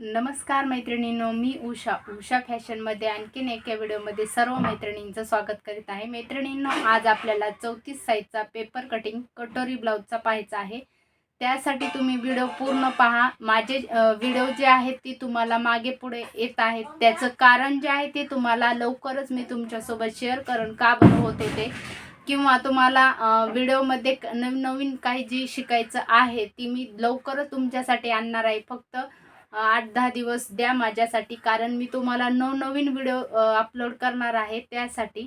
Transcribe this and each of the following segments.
नमस्कार मैत्रिणींनो मी उषा उषा फॅशनमध्ये आणखीन एका व्हिडिओमध्ये सर्व मैत्रिणींचं स्वागत करीत आहे. मैत्रिणींनो आज आपल्याला चौतीस साईजचा पेपर कटिंग कटोरी ब्लाऊजचा पाहायचा आहे. त्यासाठी तुम्ही व्हिडिओ पूर्ण पहा. माझे व्हिडिओ जे आहेत ते तुम्हाला मागे पुढे येत आहेत. त्याचं कारण जे आहे ते तुम्हाला लवकरच मी तुमच्यासोबत शेअर करून का बरं होत होते किंवा तुम्हाला व्हिडिओमध्ये क- नवीन नवीन काही जी शिकायचं आहे ती मी लवकरच तुमच्यासाठी आणणार आहे. फक्त आठ दहा दिवस द्या माझ्यासाठी कारण मी तुम्हाला नवनवीन व्हिडिओ अपलोड करणार आहे त्यासाठी.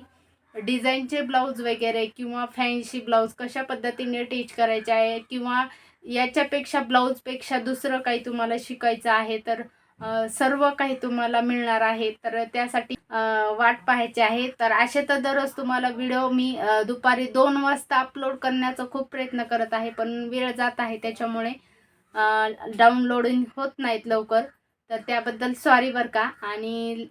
डिझाईनचे ब्लाऊज वगैरे किंवा फॅन्सी ब्लाऊज कशा पद्धतीने टीच करायचे आहे किंवा याच्यापेक्षा ब्लाऊजपेक्षा दुसरं काही तुम्हाला शिकायचं आहे तर सर्व काही तुम्हाला मिळणार आहे. तर त्यासाठी वाट पाहायची आहे. तर असे तर दररोज तुम्हाला व्हिडिओ मी दुपारी दोन वाजता अपलोड करण्याचा खूप प्रयत्न करत आहे पण वेळ जात आहे त्याच्यामुळे डाउनलोडिंग होत नाहीत लवकर. तर त्याबद्दल सॉरी बरं का. आणि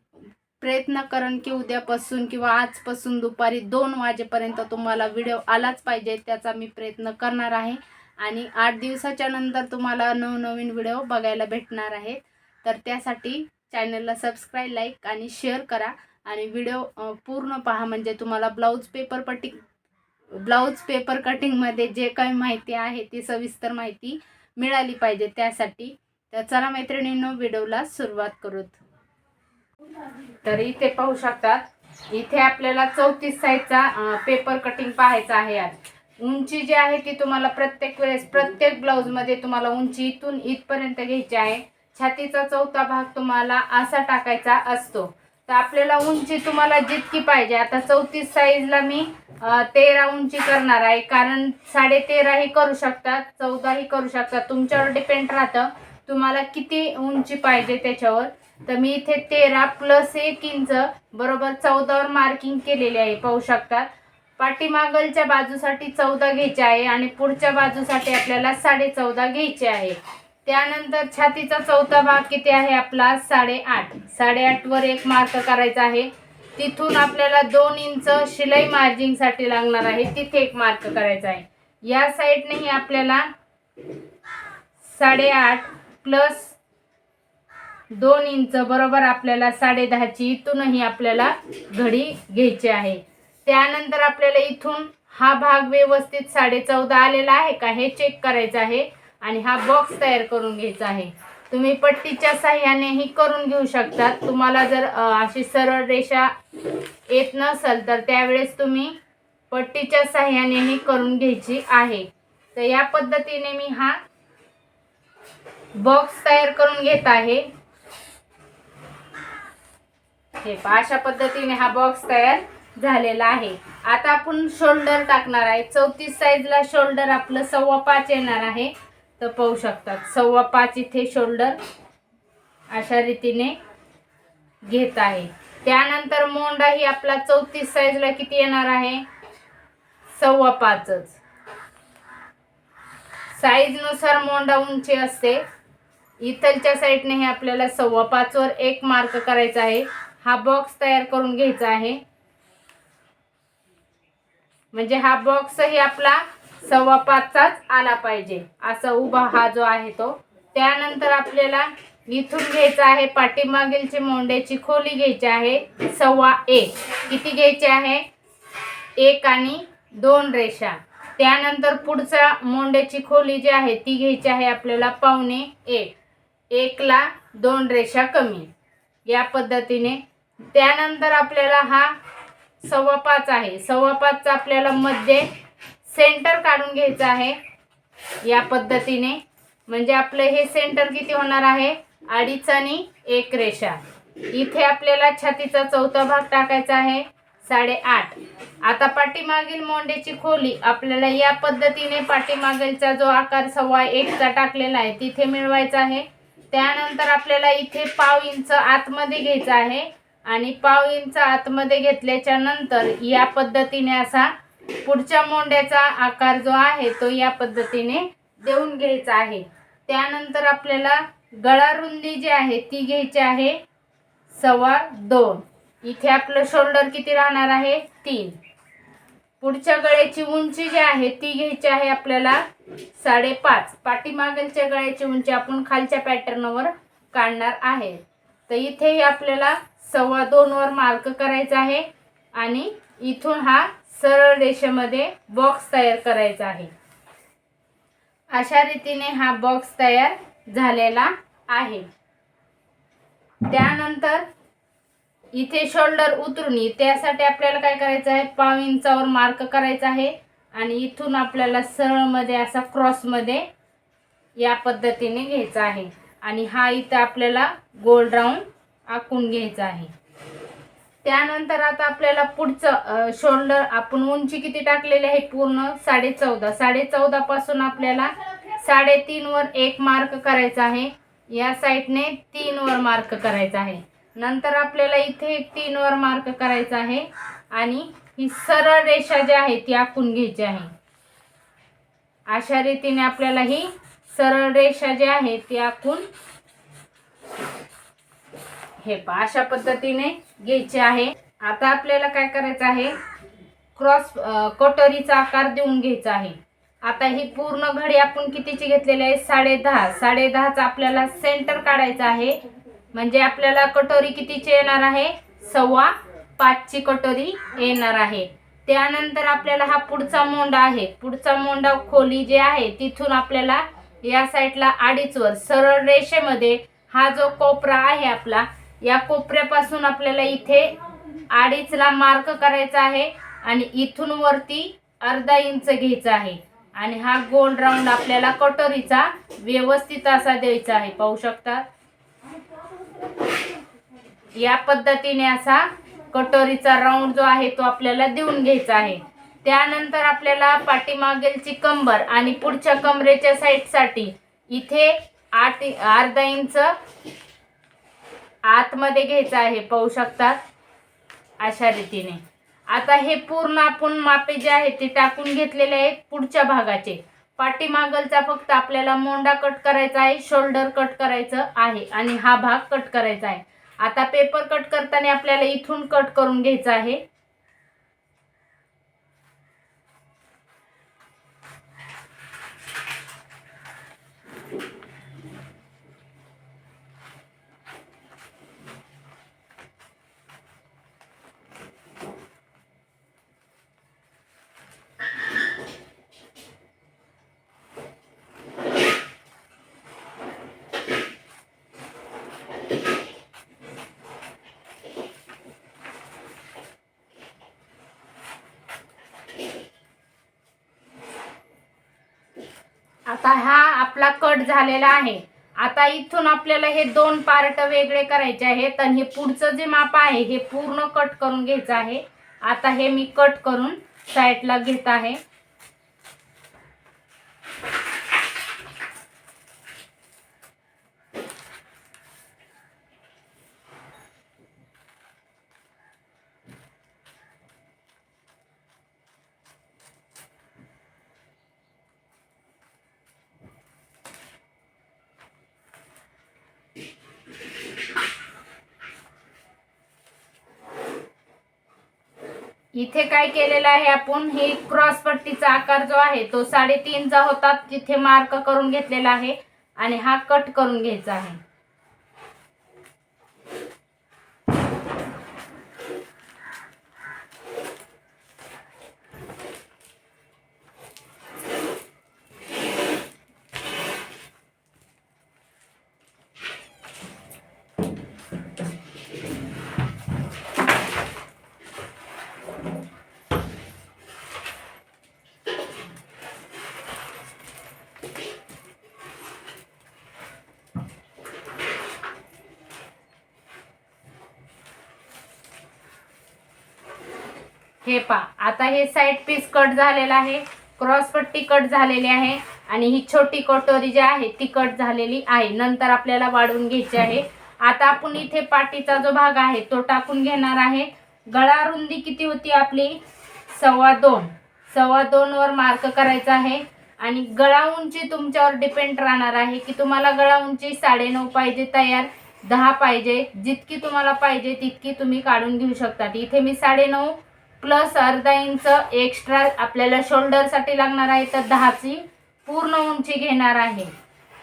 प्रयत्न करण की उद्यापासून किंवा आजपासून दुपारी दोन वाजेपर्यंत तुम्हाला व्हिडिओ आलाच पाहिजे त्याचा मी प्रयत्न करणार आहे. आणि आठ दिवसाच्या नंतर तुम्हाला नवनवीन व्हिडिओ बघायला भेटणार आहेत. तर त्यासाठी चॅनलला सबस्क्राईब लाईक आणि शेअर करा. आणि व्हिडिओ पूर्ण पहा. म्हणजे तुम्हाला ब्लाऊज पेपर पटिंग ब्लाऊज पेपर कटिंगमध्ये जे काही माहिती आहे ती सविस्तर माहिती मिळाली पाहिजे त्यासाठी. तर चला मैत्रिणींनो व्हिडिओला सुरुवात करूत. तर इथे पाहू शकतात इथे आपल्याला चौतीस साईजचा पेपर कटिंग पाहायचा आहे आज. उंची जी आहे ती तुम्हाला प्रत्येक वेळेस प्रत्येक ब्लाऊजमध्ये तुम्हाला उंची इथून इथपर्यंत घ्यायची आहे. छातीचा चौथा भाग तुम्हाला असा टाकायचा असतो. तर आपल्याला उंची तुम्हाला जितकी पाहिजे आता चौतीस साईजला मी तेरा उंची करणार आहे. कारण साडे तेराही करू शकतात चौदाही करू शकतात. तुमच्यावर डिपेंड राहतं. तुम्हाला किती उंची पाहिजे त्याच्यावर. तर मी इथे तेरा प्लस एक इंच बरोबर चौदावर मार्किंग केलेली आहे. पाहू शकतात. पाठीमागलच्या बाजूसाठी चौदा घ्यायचे आहे आणि पुढच्या बाजूसाठी आपल्याला साडे चौदा घ्यायचे आहे. त्यानंतर छातीचा चौथा भाग किती आहे आपला? साडेआठ. साडेआठवर एक मार्क करायचा आहे. तिथून आपल्याला दोन इंच शिलाई मार्जिंगसाठी लागणार आहे. तिथे एक मार्क करायचा आहे. या साईडनेही आपल्याला साडेआठ प्लस दोन इंच बरोबर आपल्याला साडे दहाची इथूनही आपल्याला घडी घ्यायची आहे. त्यानंतर आपल्याला इथून हा भाग व्यवस्थित साडे चौदा आलेला आहे का हे चेक करायचं आहे आणि हा बॉक्स तयार करून घ्यायचा आहे. तुम्ही पट्टीच्या साह्यानेही करून घेऊ शकतात. तुम्हाला जर अशी सरळ रेषा येत नसेल तर त्यावेळेस तुम्ही पट्टीच्या साह्यानेही करून घ्यायची आहे. तर या पद्धतीने मी हा बॉक्स तयार करून घेत आहे. हे अशा पद्धतीने हा बॉक्स तयार झालेला आहे. आता आपण शोल्डर टाकणार आहे. चौतीस साईजला शोल्डर आपलं सव्वा पाच येणार आहे. तर पाहू शकतात. सव्वा पाच इथे शोल्डर अशा रीतीने घेत आहे. त्यानंतर मोंडा ही आपला चौतीस साईजला किती येणार आहे? सव्वा पाचच. साईजनुसार मोंडा उंची असते. इथलच्या साईडने हे आपल्याला सव्वा पाचवर एक मार्क करायचा आहे. हा बॉक्स तयार करून घ्यायचा आहे. म्हणजे हा बॉक्सही आपला सव्वा पाचचाच आला पाहिजे. असा उभा हा जो आहे तो. त्यानंतर आपल्याला इथून घ्यायचा आहे पाठीमागीलची मोंड्याची खोली घ्यायची आहे सव्वा एक. किती घ्यायची आहे? एक आणि दोन रेषा. त्यानंतर पुढचा मोंड्याची खोली जी आहे ती घ्यायची आहे आपल्याला पावणे एक. एकला दोन रेषा कमी. या पद्धतीने. त्यानंतर आपल्याला हा सव्वा पाच आहे. सव्वा पाचचा आपल्याला मध्ये सेंटर काढून घ्यायचं आहे. या पद्धतीने. म्हणजे आपलं हे सेंटर किती होणार आहे? अडीच आणि एक रेषा. इथे आपल्याला छातीचा चौथा भाग टाकायचा आहे. साडेआठ. आता पाठीमागील मोंडेची खोली आपल्याला या पद्धतीने पाठीमागेलचा जो आकार सव्वा एकचा टाकलेला आहे तिथे मिळवायचा आहे. त्यानंतर आपल्याला इथे पाव इंच आतमध्ये घ्यायचं आहे. आणि पाव इंच आतमध्ये घेतल्याच्या नंतर या पद्धतीने असा पुढच्या मोंड्याचा आकार जो आहे तो या पद्धतीने देऊन घ्यायचा आहे. त्यानंतर आपल्याला गळा रुंदी जी आहे ती घ्यायची आहे सव्वा दोन. इथे आपलं शोल्डर किती राहणार आहे? तीन. पुढच्या गळ्याची उंची जी आहे ती घ्यायची आहे आपल्याला साडेपाच. पाठीमागलच्या गळ्याची उंची आपण खालच्या पॅटर्नवर काढणार आहे. तर इथेही आपल्याला सव्वा दोनवर मार्क करायचा आहे आणि इथून हा सरळ रेषेमध्ये बॉक्स तयार करायचा आहे. अशा रीतीने हा बॉक्स तयार झालेला आहे. त्यानंतर इथे शोल्डर उतरून त्यासाठी आपल्याला काय करायचं आहे? पाव इंचावर मार्क करायचा आहे. आणि इथून आपल्याला सरळमध्ये असा क्रॉसमध्ये या पद्धतीने घ्यायचा आहे. आणि हा इथं आपल्याला गोल राऊंड आखून घ्यायचा आहे. त्यानंतर आता आपल्याला पुढचं शोल्डर आपण उंची किती टाकलेली आहे पूर्ण? साडे चौदा साडे चौदा पासून आपल्याला साडेतीन वर एक मार्क करायचा आहे. या साईडने तीन वर मार्क करायचा आहे. नंतर आपल्याला इथे तीन वर मार्क करायचा आहे. आणि ही सरळ रेषा जी आहे ती आखून घ्यायची आहे. अशा रीतीने आपल्याला ही सरळ रेषा जी आहे ती आखून हे पहा अशा पद्धतीने घ्यायचे आहे. आता आपल्याला काय करायचं आहे? क्रॉस कटोरीचा आकार देऊन घ्यायचा आहे. आता ही पूर्ण घडी आपण कितीची घेतलेली आहे? साडे दहा. साडे दहाचा आपल्याला सेंटर काढायचा आहे. म्हणजे आपल्याला कटोरी कितीची येणार आहे? सव्वा पाचची कटोरी येणार आहे. त्यानंतर आपल्याला हा पुढचा मोंडा आहे. पुढचा मोंडा खोली जे आहे तिथून आपल्याला या साईडला अडीचवर सरळ रेषेमध्ये हा जो कोपरा आहे आपला या कोपऱ्यापासून आपल्याला इथे अडीचला मार्क करायचा आहे आणि इथून वरती अर्धा इंच घ्यायचा आहे. आणि हा गोल राऊंड आपल्याला कटोरीचा व्यवस्थित असा द्यायचा आहे. पाहू शकता? या पद्धतीने असा कटोरीचा राऊंड जो आहे तो आपल्याला देऊन घ्यायचा आहे. त्यानंतर आपल्याला पाठीमागेलची कंबर आणि पुढच्या कमरेच्या साईडसाठी इथे आठ अर्धा इंच आतमध्ये घ्यायचं आहे पाहू शकतात अशा रीतीने. आता हे पूर्ण आपण मापे जे आहे ते टाकून घेतलेले आहेत पुढच्या भागाचे. पाठीमागलचा फक्त आपल्याला मोंडा कट करायचा आहे शोल्डर कट करायचं आहे आणि हा भाग कट करायचा आहे. आता पेपर कट करताना आपल्याला इथून कट करून घ्यायचं आहे. आता हा आपला कट झालेला आहे. आता इथून आपल्याला हे दोन पार्ट वेगळे करायचे आहेत आणि हे पुढचं जे माप आहे हे पूर्ण कट करून घ्यायचं आहे. आता हे मी कट करून साईडला घेत आहे. इथे काय केलेलं आहे आपण? हे क्रॉस पट्टीचा आकार जो आहे तो साडेतीनचा होता तिथे मार्क करून घेतलेला आहे आणि हा कट करून घ्यायचा आहे. हे पा आता हे साईड पीस कट झालेला आहे. क्रॉस पट्टी कट झालेली आहे. आणि ही छोटी कटोरी जी आहे ती कट झालेली आहे. नंतर आपल्याला वाढवून घ्यायची आहे. आता आपण इथे पाटीचा जो भाग आहे तो टाकून घेणार आहे. गळा रुंदी किती होती आपली? सव्वा दोन. सव्वा दोनवर मार्क करायचा आहे. आणि गळा उंची तुमच्यावर डिपेंड राहणार आहे की तुम्हाला गळा उंची साडेनऊ पाहिजे तयार दहा पाहिजे. जितकी तुम्हाला पाहिजे तितकी तुम्ही काढून घेऊ शकतात. इथे मी साडेनऊ प्लस अर्धा इंच एक्स्ट्रा आपल्याला शोल्डरसाठी लागणार आहे तर दहाची पूर्ण उंची घेणार आहे.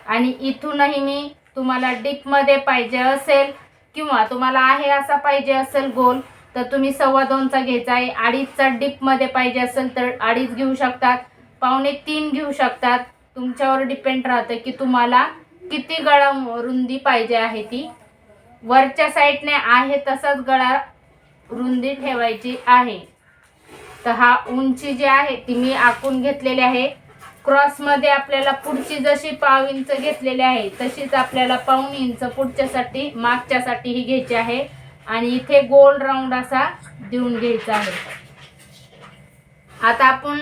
आणि इथूनही मी तुम्हाला डीपमध्ये पाहिजे असेल किंवा तुम्हाला आहे असा पाहिजे असेल गोल तर तुम्ही सव्वा दोनचा घ्यायचा आहे. अडीचचा डीपमध्ये पाहिजे असेल तर अडीच घेऊ शकतात. पावणे तीन घेऊ शकतात. तुमच्यावर डिपेंड राहतं की तुम्हाला किती गळा रुंदी पाहिजे आहे ती. वरच्या साईडने आहे तसाच गळा रुंदी ठेवायची आहे. तर हा उंची जी आहे ती मी आखून घेतलेली आहे. क्रॉसमध्ये आपल्याला पुढची जशी पाव इंच घेतलेली आहे तशीच आपल्याला पाऊन इंच पुढच्यासाठी मागच्यासाठी ही घ्यायची आहे. आणि इथे गोल राऊंड असा देऊन घ्यायचा आहे. आता आपण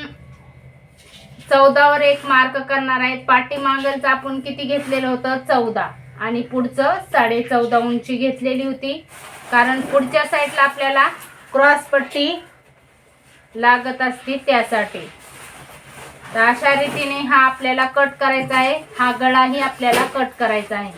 चौदावर एक मार्क करणार आहेत. पाठीमागलचं आपण किती घेतलेलं होतं? चौदा. आणि पुढचं साडे चौदा उंची घेतलेली होती. कारण पुढच्या साईडला आपल्याला क्रॉस पट्टी लागत असते त्यासाठी. तर अशा रीतीने हा आपल्याला कट करायचा आहे. हा गळाही आपल्याला कट करायचा आहे.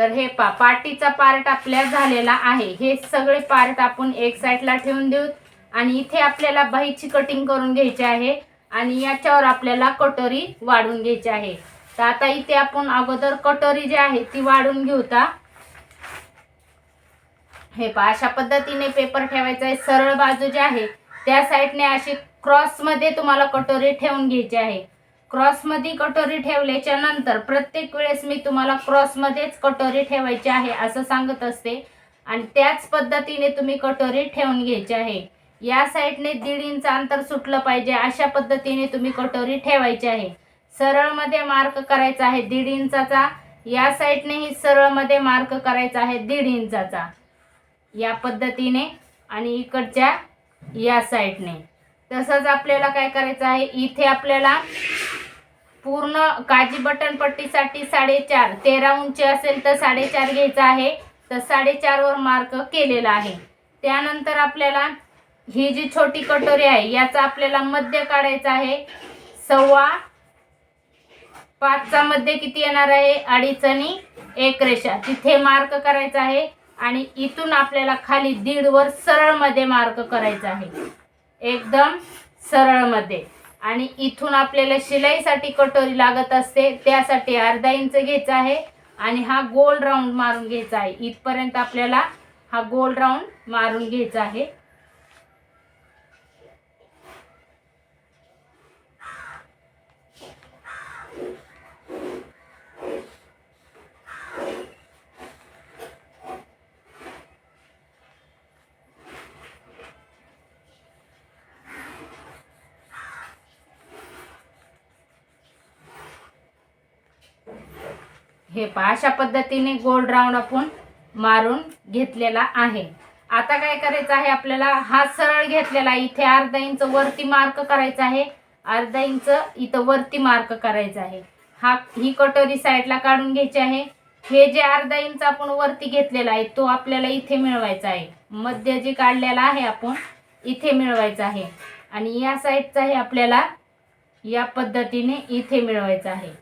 तर हे पा पाटीचा पार्ट आपल्या झालेला आहे. हे सगळे पार्ट आपण एक साईडला ठेवून देऊ आणि इथे आपल्याला बाहीची कटिंग करून घ्यायची आहे आणि याच्यावर आपल्याला कटोरी वाढून घ्यायची आहे. तर आता इथे आपण अगोदर कटोरी जी आहे ती वाढून घेऊता हे पा अशा पद्धतीने पेपर ठेवायचा आहे. सरळ बाजू जी आहे त्या साईडने अशी क्रॉसमध्ये तुम्हाला कटोरी ठेवून घ्यायची आहे. क्रॉसमध्ये कटोरी ठेवल्याच्या नंतर प्रत्येक वेळेस मी तुम्हाला क्रॉसमध्येच कटोरी ठेवायची आहे असं सांगत असते. आणि त्याच पद्धतीने तुम्ही कटोरी ठेवून घ्यायची आहे. या साईडने दीड इंच अंतर सुटलं पाहिजे अशा पद्धतीने तुम्ही कटोरी ठेवायची आहे. सरळमध्ये मार्क करायचा आहे दीड इंचाचा. या साईडनेही सरळमध्ये मार्क करायचा आहे दीड इंचाचा. या पद्धतीने आणि इकडच्या या साईडने. तसंच आपल्याला काय करायचं आहे? इथे आपल्याला पूर्ण काजी बटन पट्टीसाठी साडेचार तेरा उंची असेल तर साडेचार घ्यायचा आहे. तर साडेचारवर मार्क केलेला आहे. त्यानंतर आपल्याला ही जी छोटी कटोरी आहे याचा आपल्याला मध्य काढायचा आहे. सव्वा पाचचा मध्ये किती येणार आहे? अडीच आणि एक रेषा. तिथे मार्क करायचा आहे. आणि इथून आपल्याला खाली दीडवर सरळमध्ये मार्क करायचा आहे. एकदम सरळमध्ये आणि इथून आपल्याला शिलाईसाठी कटोरी लागत असते त्यासाठी अर्धा इंच घ्यायचा आहे आणि हा गोल राऊंड मारून घ्यायचा आहे. इथपर्यंत आपल्याला हा गोल राऊंड मारून घ्यायचा आहे. हे पहा अशा पद्धतीने गोल राऊंड आपण मारून घेतलेला आहे. आता काय करायचं आहे आपल्याला? हा सरळ घेतलेला आहे. इथे अर्धा इंच वरती मार्क करायचा आहे. अर्धा इंच इथं वरती मार्क करायचा आहे. हा ही कटोरी साईडला काढून घ्यायची आहे. हे जे अर्धा इंच आपण वरती घेतलेला आहे तो आपल्याला इथे मिळवायचा आहे. मध्य जे काढलेला आहे आपण इथे मिळवायचा आहे. आणि या साईडचा हे आपल्याला या पद्धतीने इथे मिळवायचा आहे.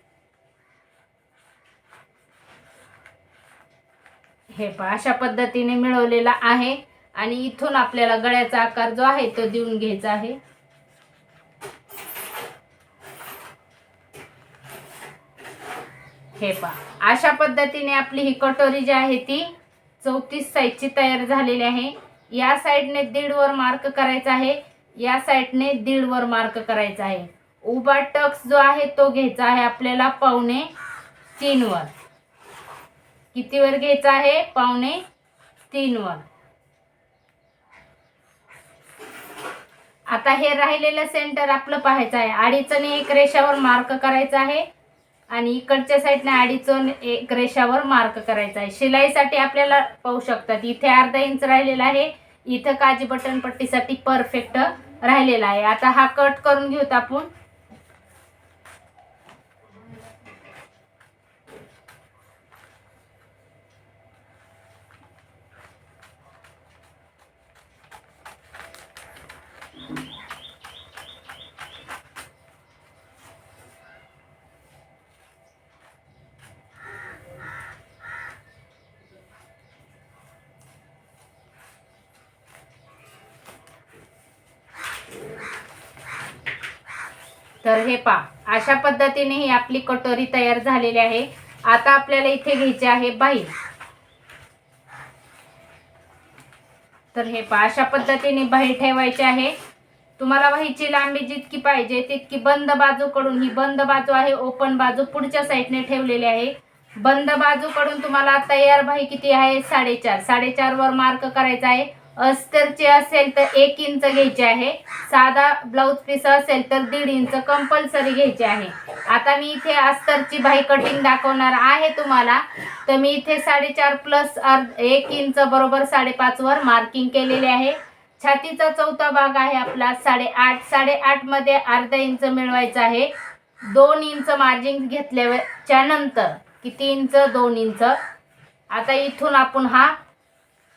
हे पहा अशा पद्धतीने मिळवलेला आहे. आणि इथून आपल्याला गळ्याचा आकार जो आहे तो देऊन घ्यायचा आहे. हे पहा अशा पद्धतीने आपली ही कटोरी जी आहे ती चौतीस साईजची तयार झालेली आहे. या साईडने दीड वर मार्क करायचा आहे. या साईडने दीड वर मार्क करायचा आहे. उभा टक्स जो आहे तो घ्यायचा आहे आपल्याला पावणे तीन कितीवर किती वर घ्यायचा आहे? पावणे तीन वर. आता हे राहिलेलं सेंटर आपलं पाहायचं आहे. अडीच एक रेषावर मार्क करायचा आहे. आणि इकडच्या साईडने अडीच एक रेषावर मार्क करायचा आहे. शिलाईसाठी आपल्याला पाहू शकतात. इथे अर्धा इंच राहिलेला आहे. इथं काजी बटन पट्टीसाठी परफेक्ट राहिलेला आहे. आता हा कट करून घेऊत आपण. तर हे पा अशा पद्धतीने ही आपली कटोरी तयार झालेली आहे. आता आपल्याला इथे घ्यायचे आहे बाईल तर हे पा अशा पद्धतीने बाहेर ठेवायचे आहे. तुम्हाला वहीची लांबी जितकी पाहिजे तितकी बंद बाजूकडून ही बंद बाजू आहे ओपन बाजू पुढच्या साईडने ठेवलेली आहे. बंद बाजूकडून तुम्हाला तयार बाही किती आहे? साडेचार. साडेचार वर मार्क करायचा आहे. अस्तरचे असेल तर एक इंच घ्यायचे आहे. साधा ब्लाऊज पीस असेल तर दीड इंच कंपल्सरी घ्यायचे आहे. आता मी इथे अस्तरची बाही कटिंग दाखवणार आहे तुम्हाला. तर मी इथे साडेचार प्लस अर्ध एक इंच बरोबर साडेपाचवर मार्किंग केलेले आहे. छातीचा चौथा भाग आहे आपला साडेआठ साडेआठमध्ये अर्धा इंच मिळवायचा आहे. दोन इंच मार्जिन घेतल्याच्या नंतर किती इंच? दोन इंच. आता इथून आपण हा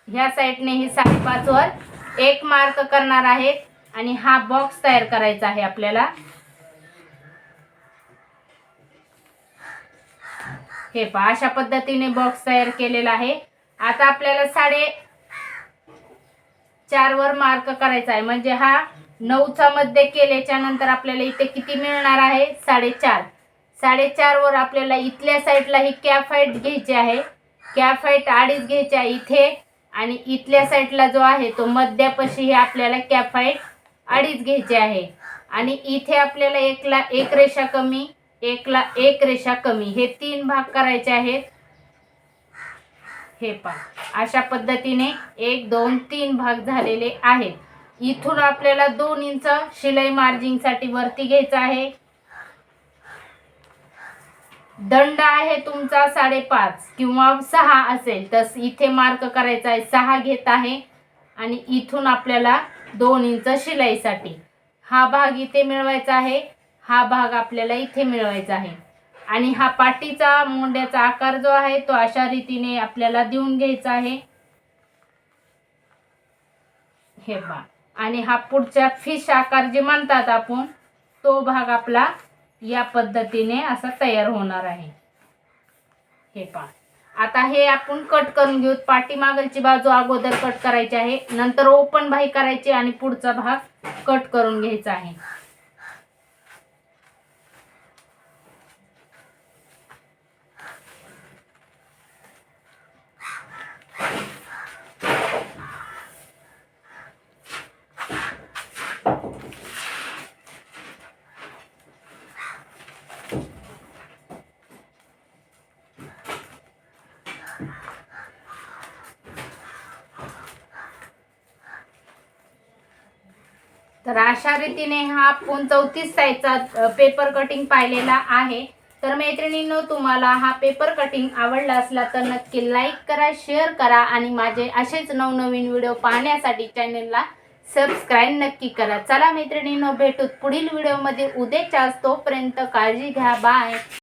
ह्या साईडने ही साडेपाचवर एक मार्क करणार आहे आणि हा बॉक्स तयार करायचा आहे आपल्याला. हे पहा अशा पद्धतीने बॉक्स तयार केलेला आहे. आता आपल्याला साडे चारवर मार्क करायचा आहे. म्हणजे हा नऊचा मध्ये केल्याच्यानंतर आपल्याला इथे किती मिळणार आहे? साडेचार. साडेचारवर आपल्याला इथल्या साईडला ही कॅफाईट घ्यायची आहे. कॅफाईट अडीच घ्यायची आहे. इथे आणि इथल्या साईडला जो आहे तो मध्यापाशी हे आपल्याला कॅफाईट अडीच घ्यायचे आहे. आणि इथे आपल्याला एकला एक रेषा कमी एकला एक रेषा कमी. हे तीन भाग करायचे आहेत. हे पहा. अशा पद्धतीने एक दोन तीन भाग झालेले आहेत. इथून आपल्याला दोन इंच शिलाई मार्जिंगसाठी वरती घ्यायचं आहे. दंड आहे तुमचा साडेपाच किंवा सहा असेल तर इथे मार्क करायचा आहे सहा घेत आहे. आणि इथून आपल्याला दोन इंच शिलाईसाठी. हा भाग इथे मिळवायचा आहे हा भाग आपल्याला इथे मिळवायचा आहे. आणि हा पाटीचा मोंड्याचा आकार जो आहे तो अशा रीतीने आपल्याला देऊन घ्यायचा आहे. हे बा आणि हा पुढचा फिश आकार जे म्हणतात आपण तो भाग आपला या पद्धतीने असा तयार होणार आहे. हे पहा. आता हे आपण कट करून घेऊ. पाठीमागलची बाजू अगोदर कट करायची आहे. नंतर ओपन भाई करायची आणि पुढचा भाग कट करून घ्यायचा आहे. तर अशा रीतीने हा आपण चौतीस साईजचा पेपर कटिंग पाहिलेला आहे. तर मैत्रिणींनो तुम्हाला हा पेपर कटिंग आवडला असला तर नक्की लाईक करा शेअर करा आणि माझे असेच नवनवीन व्हिडिओ पाहण्यासाठी चॅनलला सबस्क्राईब नक्की करा. चला मैत्रिणींनो भेटूत पुढील व्हिडिओमध्ये उद्याच्या तोपर्यंत काळजी घ्या. बाय